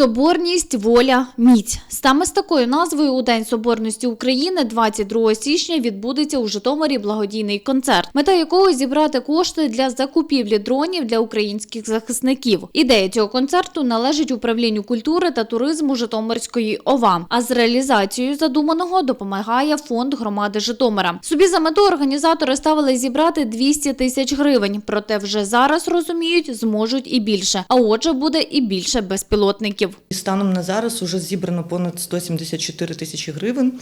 Соборність, воля, міць. Саме з такою назвою у День Соборності України 22 січня відбудеться у Житомирі благодійний концерт, мета якого зібрати кошти для закупівлі дронів для українських захисників. Ідея цього концерту належить управлінню культури та туризму Житомирської ОВА. А з реалізацією задуманого допомагає фонд громади Житомира. Собі за мету організатори ставили зібрати 200 тисяч гривень. Проте вже зараз розуміють, зможуть і більше. А отже, буде і більше безпілотників. І Станом на зараз вже зібрано понад 174 тисячі гривень.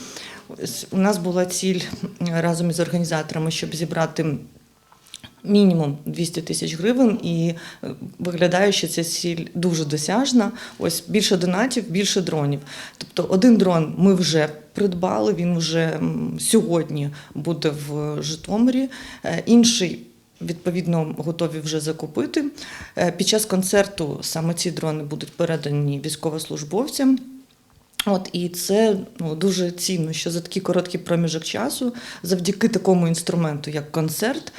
У нас була ціль разом із організаторами, щоб зібрати мінімум 200 тисяч гривень, і е, виглядає, що ця ціль дуже досяжна. Ось більше донатів, більше дронів. Тобто один дрон ми вже придбали, він вже сьогодні буде в Житомирі. Е, Інший Відповідно, готові вже закупити. Е, Під час концерту саме ці дрони будуть передані військовослужбовцям. От і це ну дуже цінно, що за такий короткий проміжок часу, завдяки такому інструменту, як концерт,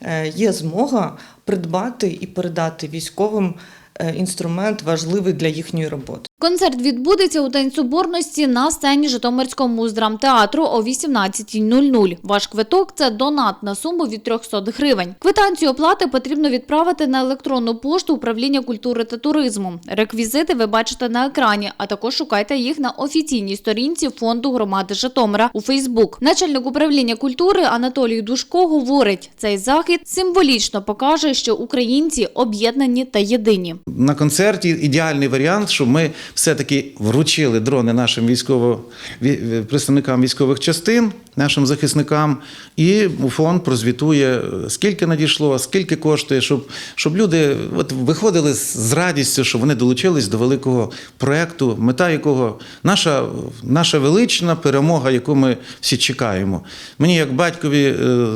е, є змога придбати і передати військовим е, інструмент важливий для їхньої роботи. Концерт відбудеться у День Соборності на сцені Житомирського муздрамтеатру о 18.00. Ваш квиток – це донат на суму від 300 гривень. Квитанцію оплати потрібно відправити на електронну пошту Управління культури та туризму. Реквізити ви бачите на екрані, а також шукайте їх на офіційній сторінці Фонду громади Житомира у Фейсбук. Начальник управління культури Анатолій Душко говорить, цей захід символічно покаже, що українці об'єднані та єдині. На концерті ідеальний варіант, щоб ми все-таки вручили дрони нашим військово ві- представникам військових частин, нашим захисникам, і фонд прозвітує, скільки надійшло, скільки коштує, щоб, щоб люди от, виходили з радістю, що вони долучились до великого проєкту, мета якого наша, наша велична перемога, яку ми всі чекаємо. Мені, як батькові, е,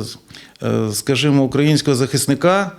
е, скажімо, українського захисника.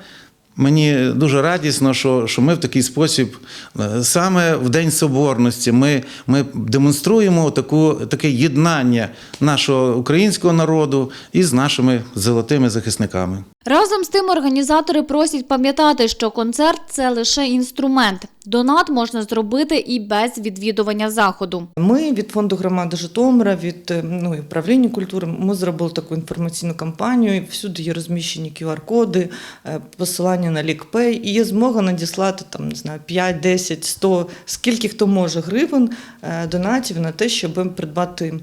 Мені дуже радісно, що, що ми в такий спосіб, е, саме в День Соборності, ми, ми демонструємо таку, таке єднання нашого українського народу із нашими золотими захисниками. Разом з тим організатори просять пам'ятати, що концерт це лише інструмент. Донат можна зробити і без відвідування заходу. Ми від фонду громади Житомира, від е, ну, і управління культури, ми зробили таку інформаційну кампанію. Всюди є розміщені QR-коди, е, посилання на лікпей, і є змога надіслати там не знаю 5, 10, 100, скільки хто може гривень е, донатів на те, щоб придбати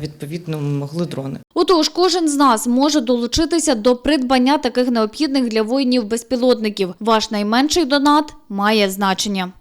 відповідно могли дрони. Отож, кожен з нас може долучитися до придбання таких необхідних для воїнів безпілотників. Ваш найменший донат має значення.